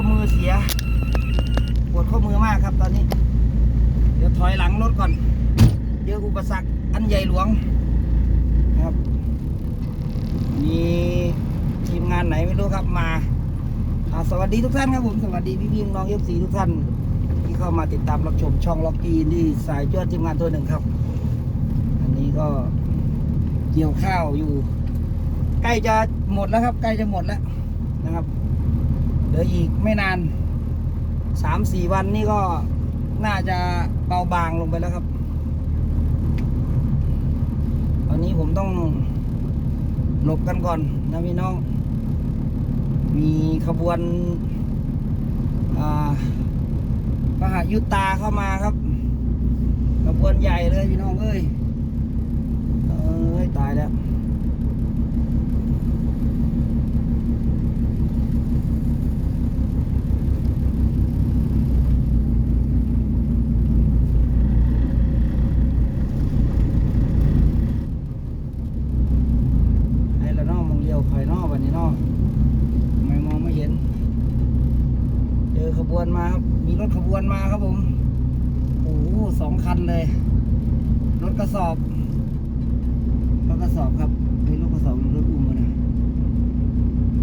ข้อมือเสีย ปวดข้อมือมากครับตอนนี้ เดี๋ยวถอยหลังรถก่อนเจออุปสรรคอันใหญ่หลวงนะครับมีทีมงานไหนไม่รู้ครับมาสวัสดีทุกท่านครับผมสวัสดีพี่พี่น้องเอฟซีทุกท่าน ที่เข้ามาติดตามรับชมช่องล็อกกี้นี่สายยอดทีมงานตัวหนึ่งครับ อันนี้ก็เกี่ยวข้าวอยู่ ใกล้จะหมดแล้วครับ ใกล้จะหมดแล้วนะครับ เหลืออีกไม่นานสามสี่วันนี่ก็น่าจะเบาบางลงไปแล้วครับ ตอนนี้ผมต้องหลบกันก่อนนะพี่น้อง มีขบวนอ่าพหยุตาเข้ามาครับขบวนใหญ่เลยพี่น้องเอ้ย เอ้ย ตายแล้ว ไอ้ละเน้องมองเลี้ยวคอยเนอวันนี้เนอไม่มองไม่เห็น เจอข บวนมาครับ มีรถขบวนมาครับผม โอ้โหสองคันเลย รถกระสอบ รถกระสอบครับเฮ้ยรถกระสอบรถอุ้มวะนะ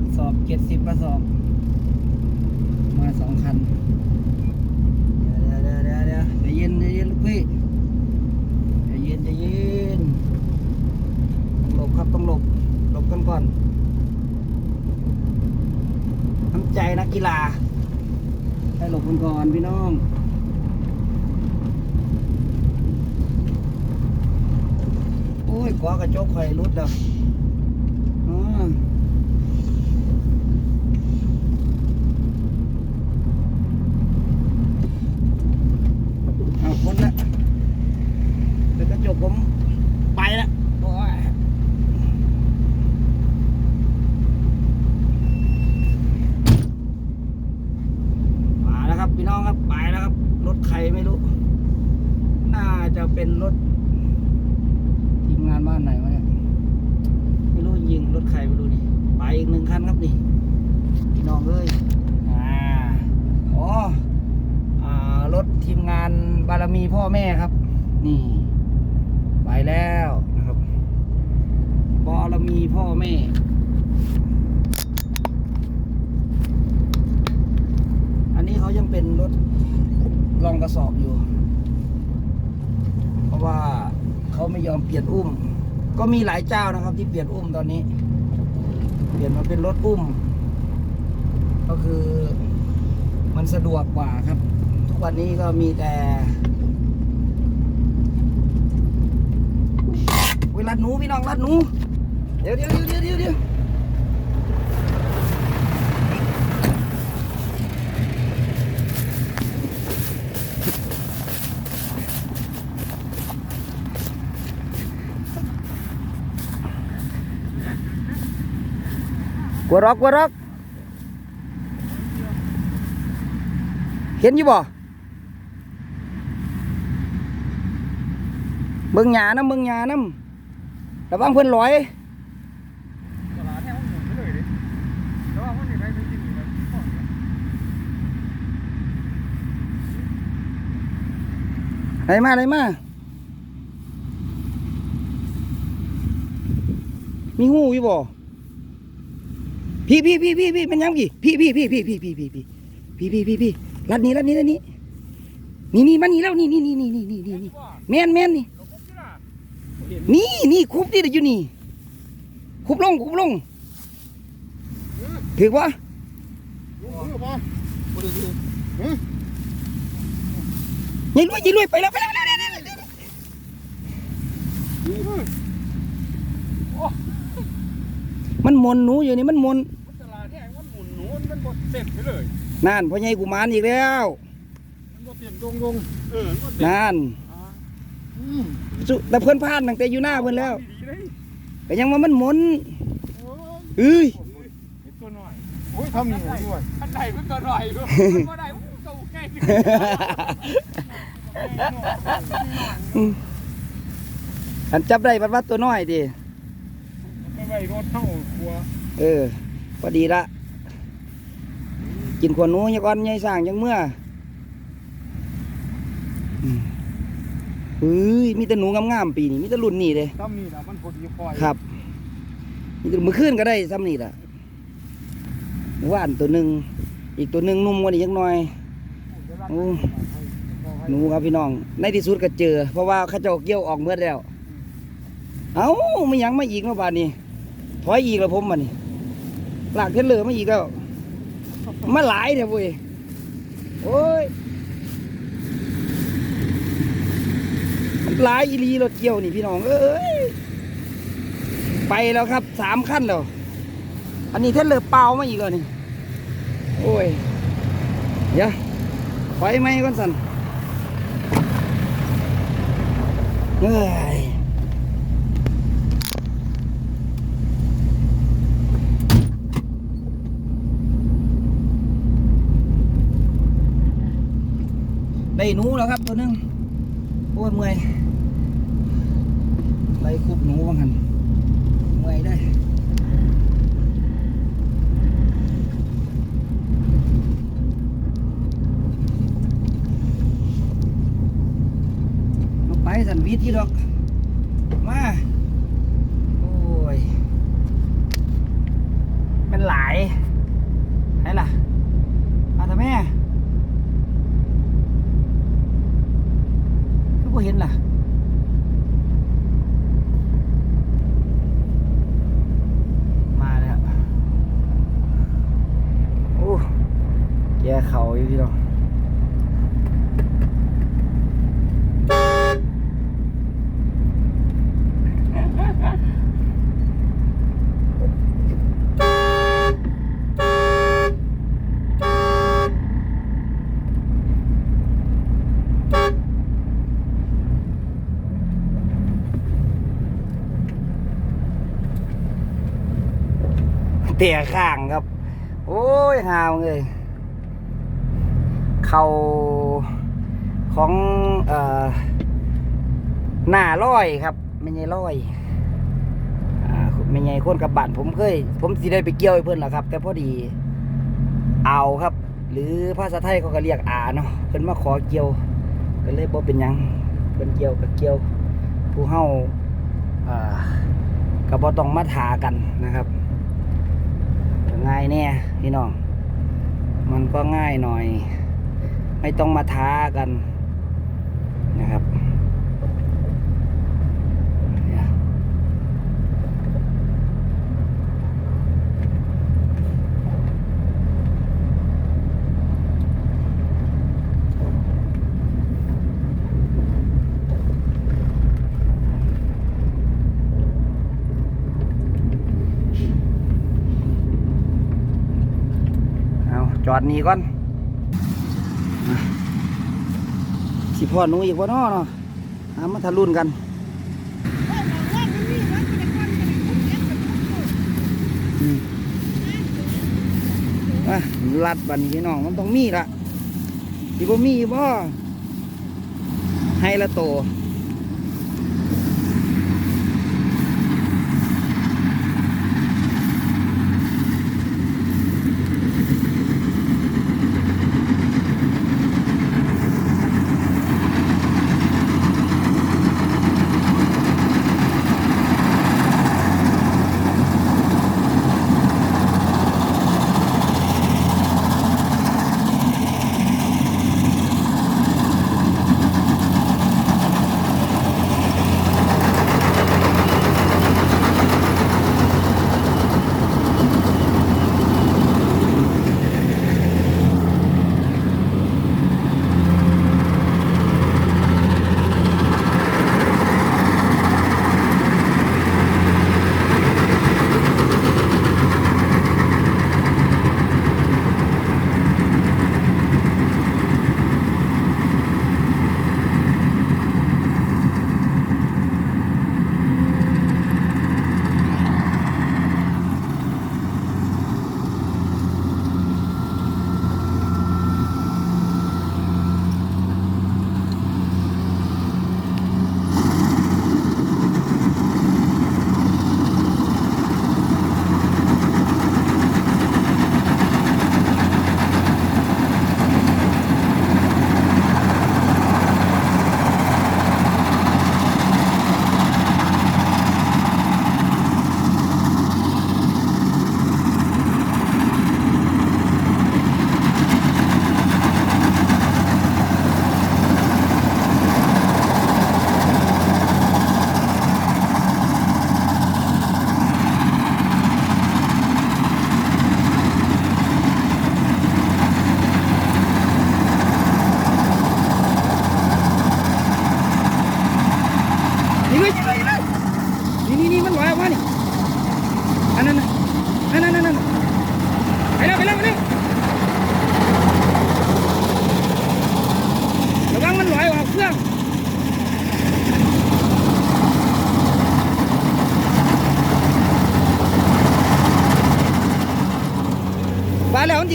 กระสอบเจ็ดสิบกระสอบ มาสองคัน เดี๋ยวเดี๋ยวเดี๋ยวเดี๋ยวใจเย็นใจเย็นลูกพี่ใจเย็นใจเย็นต้องหลบครับต้องหลบ หลบกันก่อนน้ำใจนักกีฬา ให้หลบกันก่อนพี่น้องโอ้ยกว่ากระจกไข่รุดแล้วอ๋อเอาคนละเดี๋ยวกระจกผมไปละโอ้ยมาแล้วครับพี่น้องครับไปแล้วครับ รถใครไม่รู้ น่าจะ เป็นรถทีมงานบ้านไหนวะเนี่ย ไม่รู้ยิงรถใครไม่รู้นี่ ไปอีกหนึ่งคันครับนี่พี่น้องเอ้ยอ่าอ๋ออ่ารถทีมงานบารมีพ่อแม่ครับ นี่ ไปแล้วนะครับบารมีพ่อแม่อันนี้เขายังเป็นรถรองกระสอบอยู่ เพราะว่าเขา ไม่ยอมเปลี่ยนอุ้ม ก็มีหลายเจ้านะครับ ที่เปลี่ยนอุ้มตอนนี้ เปลี่ยนมาเป็นรถอุ้ม ก็คือมันสะดวกกว่าครับ ทุกวันนี้ก็มีแต่ เวลาหนูพี่น้องรัดหนู เดี๋ยวเดี๋ยวเดี๋ยวเดี๋ยว quá rót quá rót. Khiến như bò. Mừng nhà năm, mừng nhà năm. Đã văng phân lói đây mà đây mà mi hú gì bò. พี่พี่พี่พี่พี่พี่พี่เป็นยังกี่พี่พี่พี่พี่พี่พี่พี่พี่พี่พี่พี่พี่รัดนี้รัดนี้รัดนี้นี่นี่มันนี่แล้วนี่นี่นี่นี่นี่นี่นี่นี่แม่นแม่นนี่เราปุ๊บที่ล่ะนี่นี่คุบที่อยู่นี่คุบลงคุบลงถือว่ารู้หรือเปล่ายิงรวยยิงรวยไปแล้วไปแล้วไปแล้วไปแล้วไปแล้ว มันมนหนูอยู่นี่มันมนตลาดแท้มันหมุนหนูมันบดเต็มไปเลยนั่นพ่อใหญ่กุมารอีกแล้วมันบดเต็มดงดงเออมันบดเต็มนั่นอ่าอืมสุแต่เพื่อนพลาดตั้งแต่อยู่หน้าเพื่อนแล้วดีๆเลยแต่ยังว่ามันหมนโอ้ยเอ้ยเห็นตัวหน่อยโอ้ยทำนี่ด้วยอันไหนมันตัวหน่อยด้วยมันได้ตัวแก่อันจับได้บัดว่าตัวน้อยดิ ไม่ไหวรถเท่าครัวเออพอดีละเจกินขวานหนูยก่อนยายสร้างยังเมื่ออืมเฮ้ยมีแต่หนูงามๆปีนี้มีแต่รุ่นนี้เลยซ้ำนี่นะมันพอดีปล่อยครับมีแต่มือขึ้นก็ได้ซ้ำนี่แหละว่านตัวหนึ่งอีกตัวหนึ่งนุ่มกว่านี้ยังน้อยโอ้หนูครับพี่น้อง ในที่สุดก็เจอ เพราะว่าเข้าเจ้าเกี่ยวออกเมื่อแล้ว เอ้าไม่ยังมาอีกเมื่อบานนี้ ถอยอีกแล้วผมมันนี่ลากเทนเลอร์มาอีกแล้วมาหลายเถอะเว้ยโอ้ยหลายอีลีรถเกี่ยวนี่พี่น้องเอ้ยไปแล้วครับสามขั้นแล้วอันนี้เทนเลอร์เปล่ามาอีกแล้วนี่โอ้ยเดี๋ยวถอยไหมก่อนสันเฮ้ย ได้หนูแล้วครับตัวหนึงโอ้ยเมื่อยไล่คุบหนูบ้างหันเมื่อยได้ไปสันวิทย์ที่ดอก มา โอ้ย เป็นหลายไหนล่ะมาทำแม่ก็บ่เห็นล่ะ มาแล้วโอ้แกเขาอยู่พี่น้องเตี่ยข้างครับ โอ้ยหาวเลย เขาของเอ่อหน้าร้อยครับไม่ใช่ร้อยไม่ใช่คนกับบ้านผมเคย ผมสิได้ไปเกี่ยวให้เพื่อนแหละครับ แต่พอดีเอาครับ หรือภาษาไทยเขาก็เรียกอาเนาะเพิ่นมาขอเกี่ยวก็เลยบ่เป็นยังเพิ่นเกี่ยวกับเกี่ยว ผู้เฮาอ่าก็บ่ต้องมาถากันนะครับง่ายแน่พี่น้อง มันก็ง่ายหน่อย ไม่ต้องมาท้ากันนะครับเอาจอดนี่ก่อน สิพ่อหนูอีกว่าน้อเนาะหามาทะลุนกันอืมอะลัดบันพี่น้องมันต้องมีละสิบ่มีบ่ให้ละโต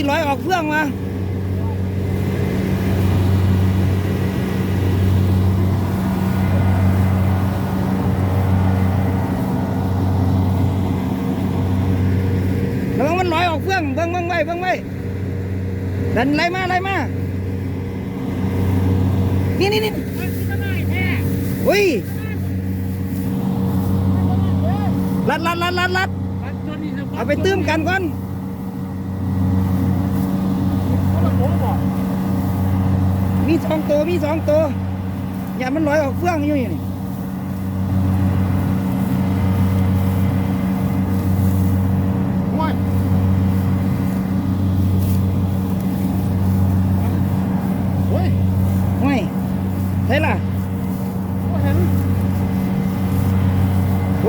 ไปแล้อยออกเครื่องมาระวังมันลอยออกเฟื่องเบิ้งเบิ้งไว้เบิ้งไว้ดันไล่มาไล่มานี่นี่นี่อุ้ยลัดลัดลัดลัดลัดเอาไปตื้มกันก่อน มีสองตัวมีสองตัวอย่ามันลอยออกเฟื่องอยู่นี่ว้ายเฮ้ยไม่ใช่ล่ะว่าเห็น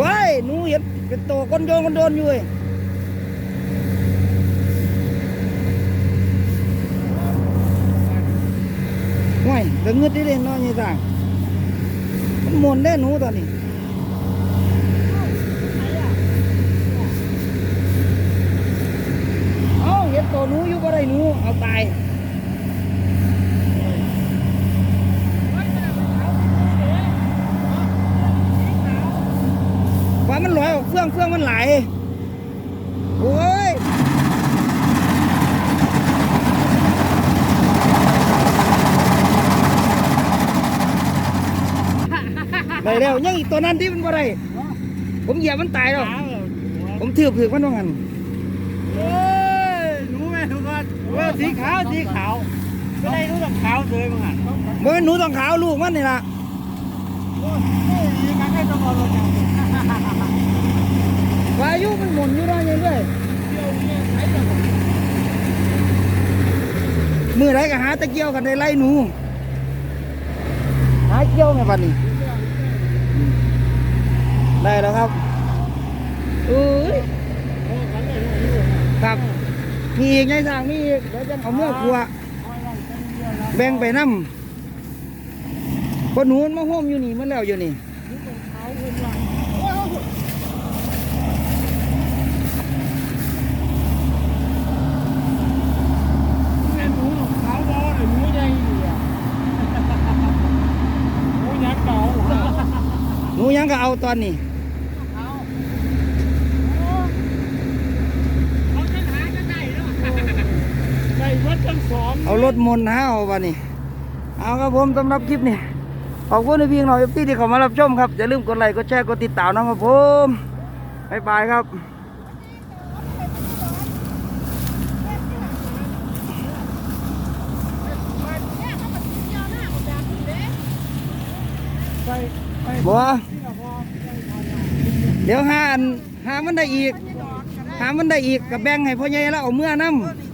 ว้ายหนูเห็นเป็นตัวคนโยนคนโดนอยู่เว้ย เงืดได้เลยเน้อยยี่ต่างมันหมุนได้หนูตอนนี้เอ้าเห็นตัวหนูอยู่ก็ได้หนูเอาตายว่ามันลอยออกเฟื่องเฟื่องมันไหลโอ้ย ได้แล้วยังอีกตัวนั้นที่มันบ่ได้ผมเหยียบมันตายแล้วผมถือผือมันว่างั้นเฮ้ยหนูแม่ทุกคนเว้ยสีขาวสีขาวไม่ได้รู้ต้องขาวเลยมั้งอะบ่เป็นหนูต้องขาวลูกมันนี่ล่ะโอ้ยมีการให้ต้องเอาลงอย่างนี้วายุมันหมุนอยู่ได้ยังไงมือไรก็หาตะเกียวกันได้ไล่หนู หาเกี้ยวไงบัดนี้ ได้แล้วครับเอ้ยครับ มีอีกไงสั่งมีอีกเดี๋ยวจะเอาเมื่อครัว แบ่งไปน้ำคนหนูมันมาห่มอยู่นี่มันแล้วอยู่นี่ แม่หนูขาวบอลหนูใหญ่ดีอะหนูยักษ์เก่า หนู ยังก็เอาตอนนี้เอารถมนต์หาเอาวันนี้ เอาครับผมสำหรับคลิปนี้ขอบคุณในเพียงหน่อยที่ที่เขามารับชมครับ อย่าลืมกดไลค์ กดแชร์ กดติดตามนะครับผมบ๊ายบายครับบัว เดี๋ยวหาอันหามันได้อีก หามันได้อีกกับแบ่งให้พ่อใหญ่แล้วเอาเมื่อน้ำ